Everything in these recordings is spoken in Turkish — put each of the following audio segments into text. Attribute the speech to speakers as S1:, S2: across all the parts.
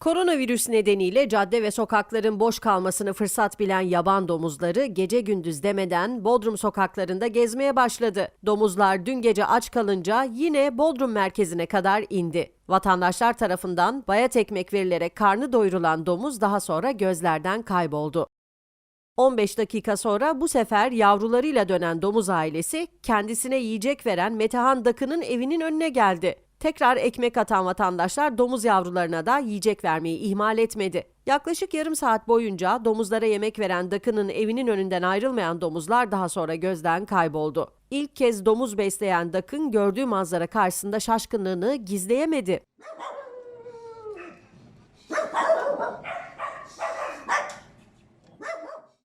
S1: Koronavirüs nedeniyle cadde ve sokakların boş kalmasını fırsat bilen yaban domuzları gece gündüz demeden Bodrum sokaklarında gezmeye başladı. Domuzlar dün gece aç kalınca yine Bodrum merkezine kadar indi. Vatandaşlar tarafından bayat ekmek verilerek karnı doyurulan domuz daha sonra gözlerden kayboldu. 15 dakika sonra bu sefer yavrularıyla dönen domuz ailesi kendisine yiyecek veren Metehan Dakı'nın evinin önüne geldi. Tekrar ekmek atan vatandaşlar domuz yavrularına da yiyecek vermeyi ihmal etmedi. Yaklaşık yarım saat boyunca domuzlara yemek veren Dakı'nın evinin önünden ayrılmayan domuzlar daha sonra gözden kayboldu. İlk kez domuz besleyen Dakın gördüğü manzara karşısında şaşkınlığını gizleyemedi.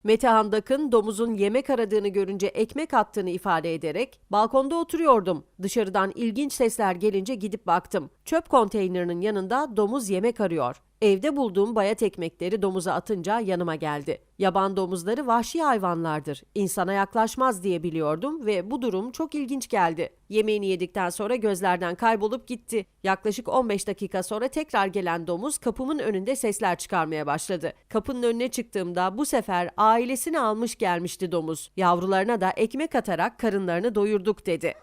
S1: Metehan Dakın domuzun yemek aradığını görünce ekmek attığını ifade ederek balkonda oturuyordum. Dışarıdan ilginç sesler gelince gidip baktım. Çöp konteynerinin yanında domuz yemek arıyor. Evde bulduğum bayat ekmekleri domuza atınca yanıma geldi. Yaban domuzları vahşi hayvanlardır. İnsana yaklaşmaz diye biliyordum ve bu durum çok ilginç geldi. Yemeğini yedikten sonra gözlerden kaybolup gitti. Yaklaşık 15 dakika sonra tekrar gelen domuz kapımın önünde sesler çıkarmaya başladı. Kapının önüne çıktığımda bu sefer ailesini almış gelmişti domuz. Yavrularına da ekmek atarak karınlarını doyurduk dedi.